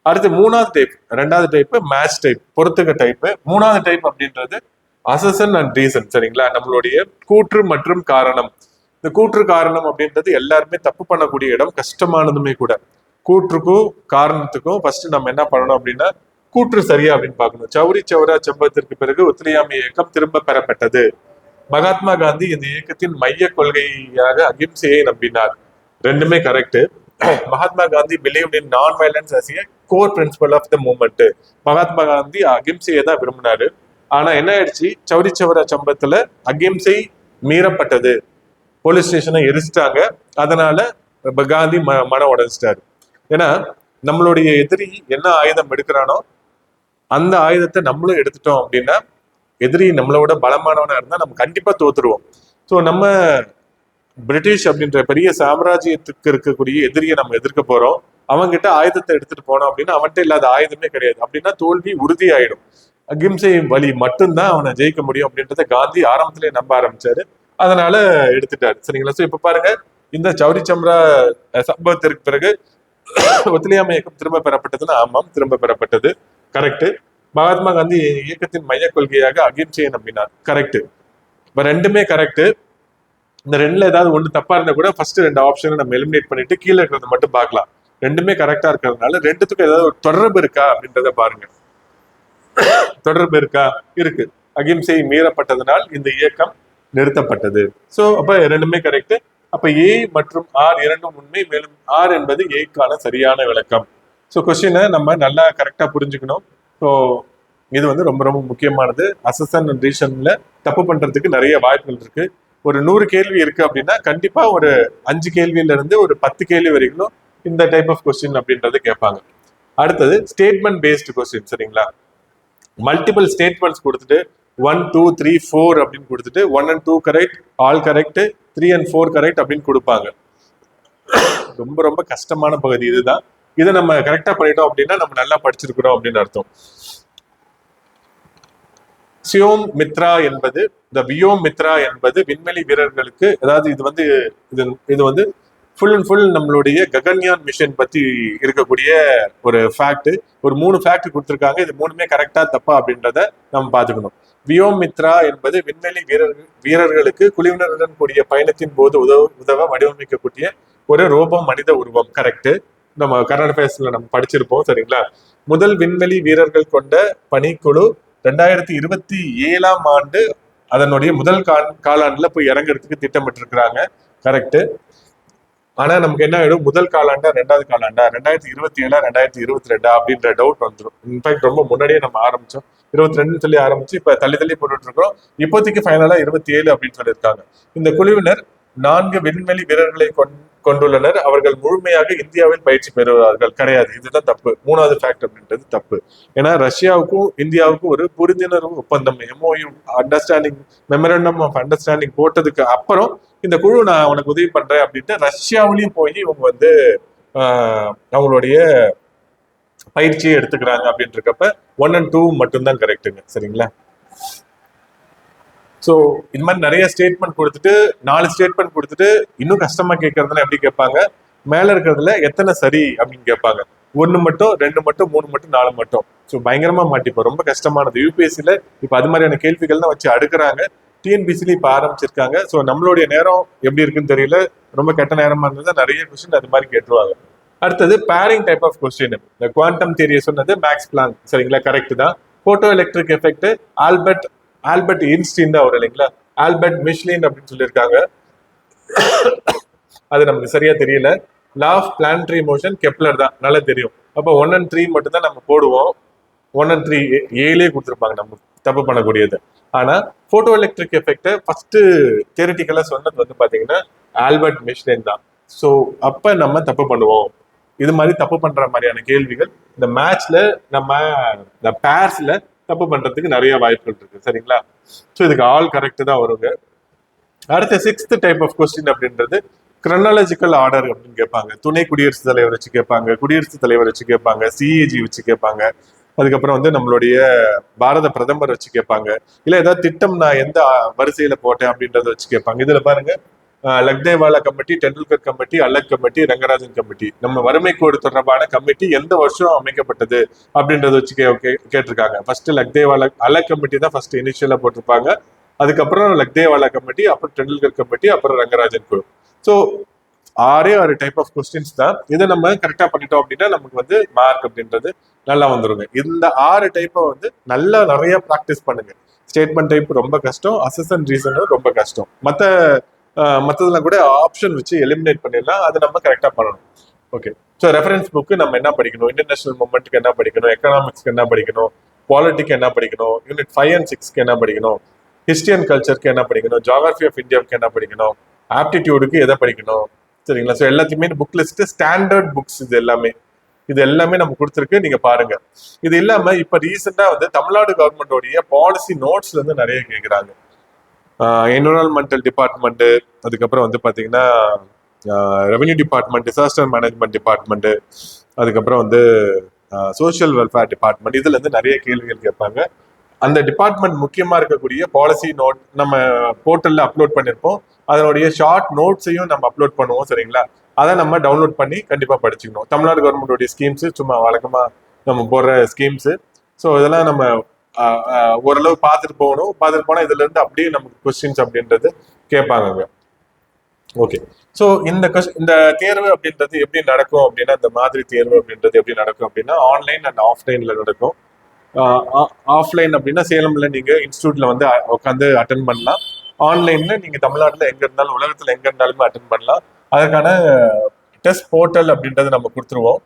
அடுத்து மூணாவது டைப் ரெண்டாவது டைப் மேட்ச் டைப் பொறுத்துக்க டைப் மூணாவது டைப் அப்படின்றது அசசன் அண்ட் ரீசன் சரிங்களா? நம்மளுடைய கூற்று மற்றும் காரணம். இந்த கூற்று காரணம் அப்படின்றது எல்லாருமே தப்பு பண்ணக்கூடிய இடம் கஷ்டமானதுமே கூட. கூற்றுக்கும் காரணத்துக்கும் ஃபர்ஸ்ட் நம்ம என்ன பண்ணணும் அப்படின்னா கூற்று சரியா அப்படின்னு பார்க்கணும். சௌரி சௌரா செம்பத்திற்கு பிறகு ஒத்துழையாமை இயக்கம் திரும்ப பெறப்பட்டது. மகாத்மா காந்தி இந்த இயக்கத்தின் மைய கொள்கையாக அகிம்சையை நம்பினார். ரெண்டுமே correct (clears throat) Mahatma Gandhi believe in nonviolence as a core principle of the movement Mahatma Gandhi அகிம்சையை தான் விரும்பினாரு. ஆனா என்ன ஆயிடுச்சு? சௌரி சவரா சம்பத்துல அகிம்சை மீறப்பட்டது. போலீஸ் ஸ்டேஷனை எரிச்சிட்டாங்க. அதனால காந்தி ம மனம் உடஞ்சிட்டாரு. ஏன்னா நம்மளுடைய எதிரி என்ன ஆயுதம் எடுக்கிறானோ அந்த ஆயுதத்தை நம்மளும் எடுத்துட்டோம் அப்படின்னா எதிரி நம்மளோட பலமானவனா இருந்தா நம்ம கண்டிப்பா தோத்துருவோம். ஸோ நம்ம பிரிட்டிஷ் அப்படின்ற பெரிய சாம்ராஜ்யத்துக்கு இருக்கக்கூடிய எதிரியை நம்ம எதிர்க்க போறோம். அவன்கிட்ட ஆயுதத்தை எடுத்துட்டு போனோம் அப்படின்னா அவன்கிட்ட இல்லாத ஆயுதமே கிடையாது. அப்படின்னா தோல்வி உறுதி ஆயிடும் அகிம்சை வழி மட்டும்தான் அவனை ஜெயிக்க முடியும் அப்படின்றத காந்தி ஆரம்பத்திலே நம்ப ஆரம்பிச்சாரு. அதனால எடுத்துட்டாரு. சரிங்களா? ஸோ இப்ப பாருங்க. இந்த சௌரி சம்ரா சம்பவத்திற்கு பிறகு ஒத்துழையாமை இயக்கம் திரும்ப பெறப்பட்டதுன்னா ஆமாம் திரும்ப பெறப்பட்டது. கரெக்ட் மகாத்மா காந்தி இயக்கத்தின் மைய கொள்கையாக அகிம்சையை நம்பினார். கரெக்ட் இப்ப ரெண்டுமே கரெக்ட் இந்த ரெண்டுல ஏதாவது ஒண்ணு தப்பா இருந்தா கூட ஃபர்ஸ்ட் ரெண்டு ஆப்ஷனை நம்ம எலிமினேட் பண்ணிட்டு கீழே இருக்கிறத மட்டும் பார்க்கலாம். ரெண்டுமே கரெக்டா இருக்கிறதுனால ரெண்டுத்துக்கும் ஏதாவது ஒரு தொடர்பு இருக்கா அப்படின்றத பாருங்க. தொடர்பு இருக்கா? இருக்கு. அகிம்சை மீறப்பட்டதனால் இந்த இயக்கம் நிறுத்தப்பட்டது. சோ அப்ப ரெண்டுமே கரெக்ட் அப்ப ஏ மற்றும் ஆர் இரண்டும் உண்மை மேலும் ஆர் என்பது ஏக்கான சரியான விளக்கம். ஸோ கொஸ்டினை நம்ம நல்லா கரெக்டாக புரிஞ்சுக்கணும். ஸோ இது வந்து ரொம்ப ரொம்ப முக்கியமானது. அசசன் அண்ட் ரீசன்ல தப்பு பண்றதுக்கு நிறைய வாய்ப்புகள் இருக்கு. ஒரு நூறு கேள்வி இருக்கு அப்படின்னா கண்டிப்பா ஒரு அஞ்சு கேள்வியில இருந்து ஒரு பத்து கேள்வி வரைக்கும் இந்த டைப் ஆஃப் கொஸ்டின் அப்படின்றத கேட்பாங்க. அடுத்தது ஸ்டேட்மெண்ட் பேஸ்டு கொஸ்டின் சரிங்களா? மல்டிபிள் ஸ்டேட்மெண்ட்ஸ் கொடுத்துட்டு ஒன் டூ த்ரீ ஃபோர் அப்படின்னு கொடுத்துட்டு one and two correct all correct three and four correct அப்படின்னு கொடுப்பாங்க. ரொம்ப ரொம்ப கஷ்டமான பகுதி இதுதான். இதை நம்ம கரெக்டா பண்ணிட்டோம் அப்படின்னா நம்ம நல்லா படிச்சிருக்கிறோம் அப்படின்னு அர்த்தம். சியோம் மித்ரா என்பது இந்த வியோம் மித்ரா என்பது விண்வெளி வீரர்களுக்கு அதாவது இது வந்து இது இது வந்து ஃபுல் அண்ட் ஃபுல் நம்மளுடைய ககன்யான் மிஷன் பத்தி இருக்கக்கூடிய ஒரு ஃபேக்ட் ஒரு மூணு ஃபேக்ட் கொடுத்துருக்காங்க. இது மூணுமே கரெக்டா தப்பா அப்படின்றத நம்ம பார்த்துக்கணும். வியோம் மித்ரா என்பது விண்வெளி வீரர்கள் வீரர்களுக்கு குழுவினருடன் கூடிய பயணத்தின் போது உதவ உதவ வடிவமைக்கக்கூடிய ஒரு ரோபம் மனித உருவம். கரெக்ட் நம்ம கரண்ட் அஃபேர்ஸ்ல நம்ம படிச்சிருப்போம் சரிங்களா? முதல் விண்வெளி வீரர்கள் கொண்ட பணிக்குழு ரெண்டாயிரத்தி இருபத்தி ஏழாம் ஆண்டு அதனுடைய முதல் கால் காலாண்டுல போய் இறங்குறதுக்கு திட்டமிட்டிருக்கிறாங்க. கரெக்ட் ஆனா நமக்கு என்ன ஆயிடும்? முதல் காலாண்டா ரெண்டாவது காலாண்டா? ரெண்டாயிரத்தி இருபத்தி ஏழா ரெண்டாயிரத்தி இருபத்தி ரெண்டா அப்படின்ற டவுட் வந்துடும் இன்ஃபேக்ட் ரொம்ப முன்னாடியே நம்ம ஆரம்பிச்சோம். இருபத்தி ரெண்டு சொல்லி ஆரம்பிச்சு இப்ப தள்ளி தள்ளி போட்டுட்டு இருக்கோம் இப்போதைக்கு ஃபைனலா இருபத்தி ஏழு அப்படின்னு சொல்லியிருக்காங்க. இந்த குழுவினர் நான்கு விண்வெளி வீரர்களை கொண்- கொண்டுள்ளனர். அவர்கள் முழுமையாக இந்தியாவில் பயிற்சி பெறுவார்கள். கிடையாது. இதுதான் தப்பு. மூணாவது ஃபேக்ட் அப்படின்றது தப்பு. ஏன்னா ரஷ்யாவுக்கும் இந்தியாவுக்கும் ஒரு புரிந்துணர்வு ஒப்பந்தம் MOU understanding memorandum of understanding போட்டதுக்கு அப்புறம் இந்த குழு நான் உனக்கு உதவி பண்றேன் அப்படின்ட்டு ரஷ்யாவிலையும் போய் இவங்க வந்து ஆஹ், அவங்களுடைய பயிற்சியை எடுத்துக்கிறாங்க அப்படின்ட்டு இருக்கப்ப ஒன் அண்ட் டூ மட்டும்தான் கரெக்டுங்க சரிங்களா? ஸோ இது மாதிரி நிறைய ஸ்டேட்மெண்ட் கொடுத்துட்டு நாலு ஸ்டேட்மெண்ட் கொடுத்துட்டு இன்னும் கஷ்டமா கேட்கறதுல எப்படி கேட்பாங்க? மேல இருக்கிறதுல எத்தனை சரி அப்படின்னு கேட்பாங்க. ஒன்று மட்டும் ரெண்டு மட்டும் மூணு மட்டும் நாலு மட்டும். ஸோ பயங்கரமா மாட்டிப்போம். ரொம்ப கஷ்டமானது. யூபிஎஸ்சியில் இப்போ அது மாதிரியான கேள்விகள் தான் வச்சு அடுக்குறாங்க. டிஎன்பிசியில் இப்போ ஆரம்பிச்சிருக்காங்க. ஸோ நம்மளுடைய நேரம் எப்படி இருக்குன்னு தெரியல. ரொம்ப கெட்ட நேரமாக இருந்தது. நிறைய கொஸ்டின் அது மாதிரி கேட்டுருவாங்க. அடுத்தது பேரிங் டைப் ஆஃப் கொஸ்டின் இந்த குவாண்டம் தியரியை சொன்னது மேக்ஸ் பிளாங் சரிங்களா? கரெக்ட் தான். Photoelectric effect Albert Albert Einstein தான் அவர் இல்லைங்களா? ஆல்பர்ட் மிஷ்லின் அப்படின்னு சொல்லியிருக்காங்க. அது நமக்கு சரியா தெரியல. Law of planetary motion Kepler தான். நல்லா தெரியும். அப்போ ஒன் அண்ட் த்ரீ மட்டும் தான் நம்ம போடுவோம். ஒன் அண்ட் த்ரீ ஏழே கொடுத்துருப்பாங்க. நம்ம தப்பு பண்ணக்கூடியது. ஆனா போட்டோ எலக்ட்ரிக் எஃபெக்டை ஃபர்ஸ்ட் தியரிட்டிக்கலா சொன்னது வந்து பாத்தீங்கன்னா ஆல்பர்ட் மிஷ்லின் தான். ஸோ அப்ப நம்ம தப்பு பண்ணுவோம். இது மாதிரி தப்பு பண்ற மாதிரியான கேள்விகள் இந்த மேட்ச்ல நம்ம இந்த பேர்ஸ்ல தப்பு பண்றதுக்கு நிறைய வாய்ப்புகள் இருக்கு. சரிங்களா? ஸோ இதுக்கு ஆல் கரெக்ட் தான் வருங்க. அடுத்த சிக்ஸ்த் டைப் ஆஃப் கொஸ்டின் அப்படின்றது கிரனாலஜிக்கல் ஆர்டர் அப்படின்னு கேட்பாங்க. துணை குடியரசுத் தலைவர் வச்சு கேட்பாங்க குடியரசுத் தலைவர் வச்சு கேட்பாங்க சிஏஜி வச்சு கேட்பாங்க. அதுக்கப்புறம் வந்து நம்மளுடைய பாரத பிரதமர் வச்சு கேட்பாங்க. இல்ல ஏதாவது திட்டம் நான் எந்த வரிசையில் வரிசையில போட்டேன் அப்படின்றத வச்சு கேட்பாங்க. இதுல பாருங்க Lakdawala Lakdawala committee Tendulkar committee Alagh committee Rangarajan committee. நம்ம வறுமை கோடு தொடர்பான கமிட்டி எந்த வருஷம் அமைக்கப்பட்டது அப்படின்றத வச்சு கே கேட்டிருக்காங்க. ஃபர்ஸ்ட் லக்தேவாலா அலக் கமிட்டி தான் ஃபர்ஸ்ட் இனிஷியலா போட்டிருப்பாங்க. அதுக்கப்புறம் லக்தேவாலா கமிட்டி அப்புறம் டெண்டுல்கர் கமிட்டி அப்புறம் ரங்கராஜன் குழு. ஸோ ஆறே ஆறு டைப் ஆஃப் கொஸ்டின்ஸ் தான். இதை நம்ம கரெக்டா பண்ணிட்டோம் அப்படின்னா நமக்கு வந்து மார்க் அப்படின்றது நல்லா வந்துருங்க. இந்த ஆறு டைப்பை வந்து நல்லா நிறைய ப்ராக்டிஸ் பண்ணுங்க. ஸ்டேட்மெண்ட் டைப் ரொம்ப கஷ்டம் அசசன் ரீசனும் ரொம்ப கஷ்டம். மற்ற மற்றதெல்லாம் கூட ஆப்ஷன் வச்சு எலிமினேட் பண்ணிடலாம். அதை நம்ம கரெக்டாக பண்ணணும். ஓகே ஸோ ரெஃபரன்ஸ் புக்கு நம்ம என்ன படிக்கணும்? இன்டர்நேஷனல் மூமெண்ட்டுக்கு என்ன படிக்கணும்? எக்கனாமிக்ஸ்க்கு என்ன படிக்கணும்? பாலிட்டிக்கு என்ன படிக்கணும்? யூனிட் ஃபைவ் அண்ட் சிக்ஸ்க்கு என்ன படிக்கணும்? ஹிஸ்ட்ரி அண்ட் கல்ச்சருக்கு என்ன படிக்கணும்? ஜாகிரபி ஆஃப் இந்தியாவுக்கு என்ன படிக்கணும்? ஆப்டிடியூடுக்கு எதை படிக்கணும்? சரிங்களா? ஸோ எல்லாத்தையுமே புக் லிஸ்ட் ஸ்டாண்டர்ட் புக்ஸ் இது எல்லாமே. இது எல்லாமே நம்ம கொடுத்துருக்கு. நீங்க பாருங்க. இது இல்லாம இப்ப ரீசெண்டா வந்து தமிழ்நாடு கவர்மெண்டோடைய பாலிசி நோட்ஸ்ல இருந்து நிறைய கேட்குறாங்க என்விரான்மெண்டல் டிபார்ட்மெண்ட் அதுக்கப்புறம் வந்து பாத்தீங்கன்னா revenue department disaster management department அதுக்கப்புறம் வந்து சோஷியல் வெல்ஃபேர் டிபார்ட்மெண்ட் இதுல இருந்து நிறைய கேள்விகள் கேட்பாங்க. அந்த டிபார்ட்மெண்ட் முக்கியமா இருக்கக்கூடிய பாலிசி நோட் நம்ம போர்ட்டல்ல அப்லோட் பண்ணிருப்போம். அதனுடைய ஷார்ட் நோட்ஸையும் நம்ம அப்லோட் பண்ணுவோம் சரிங்களா? அதை நம்ம டவுன்லோட் பண்ணி கண்டிப்பா படிச்சுக்கணும். தமிழ்நாடு கவர்மெண்டோடைய ஸ்கீம்ஸ் சும்மா வழக்கமா நம்ம போடுற ஸ்கீம்ஸ் ஸோ இதெல்லாம் நம்ம ஓரளவு பார்த்துட்டு போகணும். பார்த்துட்டு போனா இதுல இருந்து அப்படியே நமக்கு கொஸ்டின்ஸ் அப்படின்றது கேட்பாங்க ஓகே ஸோ இந்த இந்த தேர்வு அப்படின்றது எப்படி நடக்கும் அப்படின்னா இந்த மாதிரி தேர்வு அப்படின்றது எப்படி நடக்கும் அப்படின்னா ஆன்லைன் அண்ட் ஆஃப்லைன்ல நடக்கும். ஆஃப்லைன் அப்படின்னா சேலம்ல நீங்க இன்ஸ்டியூட்ல வந்து உட்காந்து அட்டன் பண்ணலாம். ஆன்லைன்ல நீங்க தமிழ்நாட்டுல எங்க இருந்தாலும் உலகத்துல எங்க இருந்தாலுமே அட்டன் பண்ணலாம். அதற்கான டெஸ்ட் போர்ட்டல் அப்படின்றத நம்ம கொடுத்துருவோம்.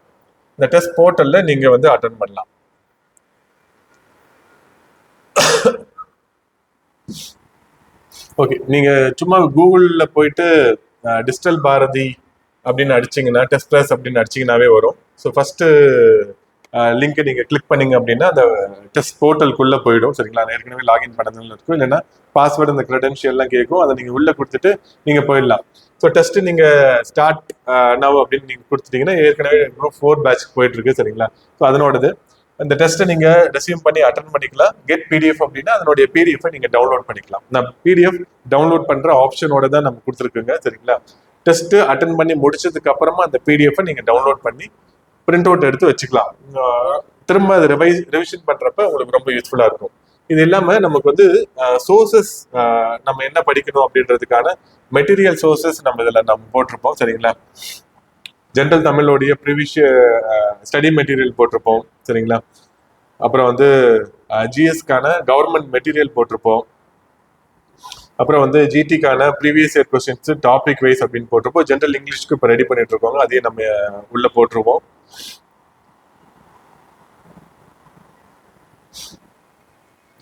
இந்த டெஸ்ட் போர்ட்டல்ல நீங்க வந்து அட்டன் பண்ணலாம். ஓகே நீங்க சும்மா கூகுள்ல போயிட்டு டிஜிட்டல் பாரதி அப்படின்னு அடிச்சிங்கன்னா டெஸ்ட் ப்ளஸ் அப்படின்னு அடிச்சிங்கன்னாவே வரும். ஸோ ஃபர்ஸ்ட் லிங்க்கை நீங்கள் கிளிக் பண்ணீங்க அப்படின்னா அந்த டெஸ்ட் போர்ட்டலுக்குள்ளே போயிடும். சரிங்களா? நான் ஏற்கனவே லாகின் பண்ணதுன்னு இருக்கும் இல்லைன்னா பாஸ்வேர்டு அந்த க்ரெடென்ஷியல்லாம் கேட்கும். அதை நீங்கள் உள்ளே கொடுத்துட்டு நீங்கள் போயிடலாம். ஸோ டெஸ்ட்டு நீங்கள் ஸ்டார்ட் நவ் அப்படின்னு நீங்கள் கொடுத்துட்டீங்கன்னா ஏற்கனவே ஃபோர் பேட்ச்க்கு போயிட்டுருக்கு சரிங்களா? ஸோ அதனோடது. அந்த டெஸ்ட்டை நீங்கள் ரெசியூம் பண்ணி அட்டன் பண்ணிக்கலாம். கெட் பிடிஎஃப் அப்படின்னா அதனுடைய பிடிஎஃபை நீங்கள் டவுன்லோட் பண்ணிக்கலாம். நான் பிடிஎஃப் டவுன்லோட் பண்ணுற ஆப்ஷனோட தான் நம்ம கொடுத்துருக்குங்க சரிங்களா? டெஸ்ட்டு அட்டன் பண்ணி முடிச்சதுக்கு அப்புறமா அந்த பிடிஎஃபை நீங்கள் டவுன்லோட் பண்ணி பிரிண்ட் அவுட் எடுத்து வச்சுக்கலாம். திரும்ப அது ரிவைஸ் ரிவிஷன் பண்ணுறப்ப உங்களுக்கு ரொம்ப யூஸ்ஃபுல்லாக இருக்கும். இது இல்லாமல் நமக்கு வந்து சோர்சஸ் நம்ம என்ன படிக்கணும் அப்படின்றதுக்கான மெட்டீரியல் சோர்சஸ் நம்ம இதில் நம்ம போட்டிருப்போம் சரிங்களா? ஜென்ரல் தமிழோடைய ப்ரீவியஸ் ஸ்டடி மெட்டீரியல் போட்டிருப்போம் சரிங்களா? அப்புறம் வந்து ஜிஎஸ்க்கான கவர்மெண்ட் மெட்டீரியல் போட்டிருப்போம். அப்புறம் வந்து ஜிடிக்கான previous year questions topic wise அப்படின்னு போட்டிருப்போம். ஜென்ரல் இங்கிலீஷ்க்கு இப்போ ரெடி பண்ணிட்டு இருக்கோங்க. அதையும் நம்ம உள்ளே போட்டுருவோம்.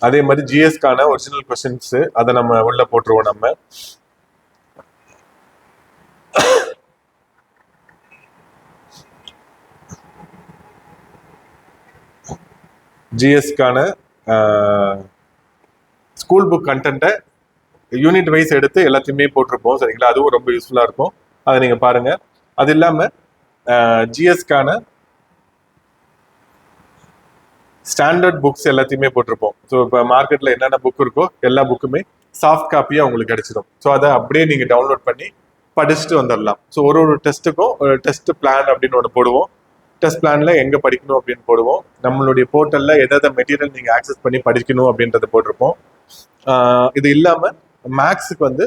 அதே மாதிரி ஜிஎஸ்க்கான ஒரிஜினல் கொஸ்டின்ஸ் அதை நம்ம உள்ள போட்டுருவோம் நம்ம. ஜிஎஸ்க்கான ஸ்கூல் புக் கண்டென்ட்டை யூனிட் வைஸ் எடுத்து எல்லாத்தையுமே போட்டிருப்போம் சரிங்களா? அதுவும் ரொம்ப யூஸ்ஃபுல்லாக இருக்கும். அதை நீங்கள் பாருங்க. அது இல்லாமல் ஜிஎஸ்க்கான ஸ்டாண்டர்ட் புக்ஸ் எல்லாத்தையுமே போட்டிருப்போம். ஸோ இப்போ மார்க்கெட்டில் என்னென்ன புக் இருக்கோ எல்லா புக்குமே சாஃப்ட் காப்பியாக உங்களுக்கு கிடைச்சிடும் ஸோ அதை அப்படியே நீங்கள் டவுன்லோட் பண்ணி படிச்சுட்டு வந்துடலாம் ஸோ ஒரு ஒரு டெஸ்ட்டுக்கும் ஒரு டெஸ்ட் பிளான் அப்படின்னு ஒன்று போடுவோம். டெஸ்ட் பிளானில் எங்கே படிக்கணும் அப்படின்னு போடுவோம். நம்மளுடைய போர்ட்டலில் எதாவது மெட்டீரியல் நீங்கள் ஆக்சஸ் பண்ணி படிக்கணும் அப்படின்றத போட்டிருப்போம். இது இல்லாமல் மேக்ஸுக்கு வந்து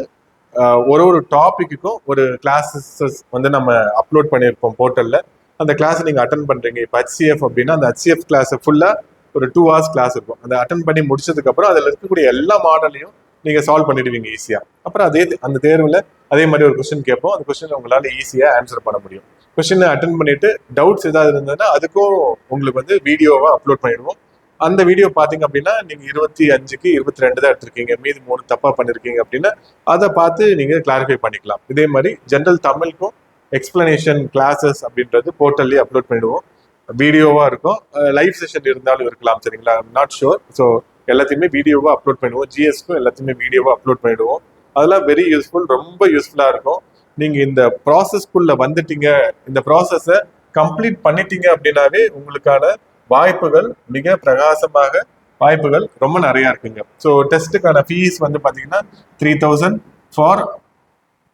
ஒரு ஒரு டாபிக்குக்கும் ஒரு கிளாஸஸ் வந்து நம்ம அப்லோட் பண்ணியிருப்போம் போர்ட்டலில் அந்த கிளாஸ் நீங்கள் அட்டன் பண்ணுறீங்க இப்போ ஹச்சிஎஃப் அப்படின்னா அந்த ஹச்சிஎஃப் கிளாஸை ஃபுல்லாக ஒரு டூ ஹவர்ஸ் கிளாஸ் இருக்கும். அந்த அட்டன் பண்ணி முடிச்சதுக்கப்புறம் அதில் இருக்கக்கூடிய எல்லா மாடலையும் நீங்கள் சால்வ் பண்ணிடுவீங்க ஈஸியாக அப்புறம் அதே அந்த தேர்வில் அதே மாதிரி ஒரு கொஸ்டின் கேட்போம். அந்த கொஸ்டின் உங்களால் ஈஸியாக ஆன்சர் பண்ண முடியும். கொஸ்டின் அட்டன் பண்ணிட்டு டவுட்ஸ் ஏதாவது இருந்ததுன்னா அதுக்கும் உங்களுக்கு வந்து வீடியோவாக அப்லோட் பண்ணிடுவோம். அந்த வீடியோ பார்த்தீங்க அப்படின்னா நீங்க இருபத்தி அஞ்சுக்கு இருபத்தி ரெண்டு தான் எடுத்திருக்கீங்க. மீதி மூணு தப்பா பண்ணிருக்கீங்க அப்படின்னா அதை பார்த்து நீங்க கிளாரிஃபை பண்ணிக்கலாம். இதே மாதிரி ஜென்ரல் தமிழுக்கும் எக்ஸ்பிளனேஷன் கிளாஸஸ் அப்படின்றது போர்ட்டல்லே அப்லோட் பண்ணிடுவோம். வீடியோவா இருக்கும். லைவ் செஷன் இருந்தாலும் இருக்கலாம் சரிங்களா? நாட் ஷுர் ஸோ எல்லாத்தையுமே வீடியோவா அப்லோட் பண்ணிடுவோம். ஜிஎஸ்க்கும் எல்லாத்தையுமே வீடியோவா அப்லோட் பண்ணிடுவோம். அதெல்லாம் வெரி யூஸ்ஃபுல் ரொம்ப யூஸ்ஃபுல்லா இருக்கும். நீங்க இந்த ப்ராசஸ்க்குள்ள வந்துட்டீங்க. இந்த ப்ராசஸை கம்ப்ளீட் பண்ணிட்டீங்க அப்படின்னாவே உங்களுக்கான வாய்ப்புகள் மிக பிரகாசமாக வாய்ப்புகள் ரொம்ப நிறையா இருக்குங்க. ஸோ டெஸ்ட்டுக்கான ஃபீஸ் வந்து பார்த்தீங்கன்னா த்ரீ தௌசண்ட் ஃபார்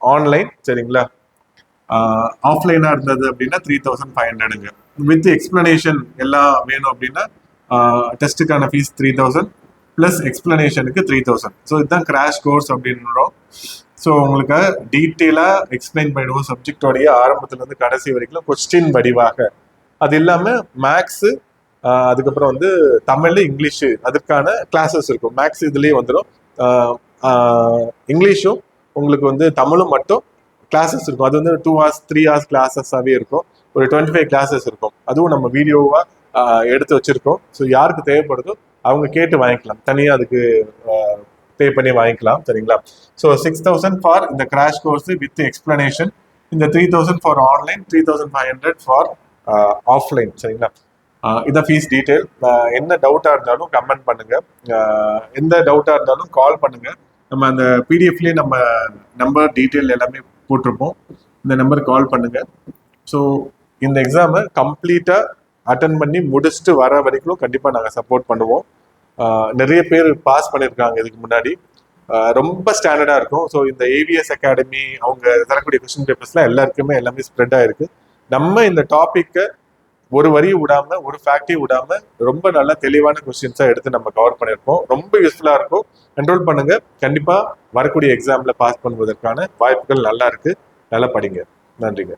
ஆன்லைன் சரிங்களா? ஆஃப்லைனாக இருந்தது அப்படின்னா த்ரீ தௌசண்ட் ஃபைவ் ஹண்ட்ரடுங்க வித் எக்ஸ்பிளனேஷன் எல்லாம் வேணும் அப்படின்னா டெஸ்ட்டுக்கான ஃபீஸ் த்ரீ தௌசண்ட் ப்ளஸ் எக்ஸ்பிளனேஷனுக்கு த்ரீ தௌசண்ட் ஸோ இதுதான் கிராஷ் கோர்ஸ் அப்படின்றோம். ஸோ உங்களுக்கு டீட்டெயிலாக எக்ஸ்பிளைன் பண்ணிடுவோம் சப்ஜெக்டோடைய ஆரம்பத்துலேருந்து கடைசி வரைக்கும் கொஸ்டின் வடிவாக. அது இல்லாமல் மேக்ஸு அதுக்கப்புறம் வந்து தமிழ் இங்கிலீஷு அதற்கான கிளாஸஸ் இருக்கும். மேக்ஸ் இதுலேயே வந்துடும் இங்கிலீஷும் உங்களுக்கு வந்து தமிழும் மட்டும் கிளாஸஸ் இருக்கும். அது வந்து டூ ஹவர்ஸ் த்ரீ ஹவர்ஸ் கிளாஸஸாகவே இருக்கும். ஒரு டுவெண்ட்டி ஃபைவ் கிளாஸஸ் இருக்கும். அதுவும் நம்ம வீடியோவாக எடுத்து வச்சுருக்கோம். ஸோ யாருக்கு தேவைப்படுதோ அவங்க கேட்டு வாங்கிக்கலாம். தனியாக அதுக்கு பே பண்ணி வாங்கிக்கலாம். சரிங்களா? ஸோ சிக்ஸ் தௌசண்ட் ஃபார் இந்த கிராஷ் கோர்ஸ் வித் எக்ஸ்பிளனேஷன் இந்த three thousand for online three thousand five hundred for offline சரிங்களா? இதான் ஃபீஸ் டீட்டெயில் என்ன டவுட்டாக இருந்தாலும் கமெண்ட் பண்ணுங்க. எந்த டவுட்டாக இருந்தாலும் கால் பண்ணுங்க. நம்ம அந்த பிடிஎஃப்லேயே நம்ம நம்பர் டீட்டெயில் எல்லாமே போட்டிருப்போம். இந்த நம்பருக்கு கால் பண்ணுங்க. ஸோ இந்த எக்ஸாமை கம்ப்ளீட்டாக அட்டன் பண்ணி முடிச்சுட்டு வர வரைக்கும் கண்டிப்பாக நாங்கள் சப்போர்ட் பண்ணுவோம். நிறைய பேர் பாஸ் பண்ணியிருக்காங்க இதுக்கு முன்னாடி. ரொம்ப ஸ்டாண்டர்டாக இருக்கும். ஸோ இந்த ஏவிஎஸ் அகாடமி அவங்க தரக்கூடிய கொஸ்டின் பேப்பர்ஸ்லாம் எல்லாருக்குமே எல்லாமே ஸ்ப்ரெட் ஆயிருக்கு நம்ம இந்த டாப்பிக்கை ஒரு வரியும் விடாம ஒரு ஃபேக்டையும் விடாம ரொம்ப நல்ல தெளிவான கொஸ்டின்ஸா எடுத்து நம்ம கவர் பண்ணியிருப்போம். ரொம்ப யூஸ்ஃபுல்லா இருக்கும். என்ரோல் பண்ணுங்க. கண்டிப்பா வரக்கூடிய எக்ஸாம்ல பாஸ் பண்ணுவதற்கான வாய்ப்புகள் நல்லா இருக்கு. நல்லா படிங்க. நன்றிங்க.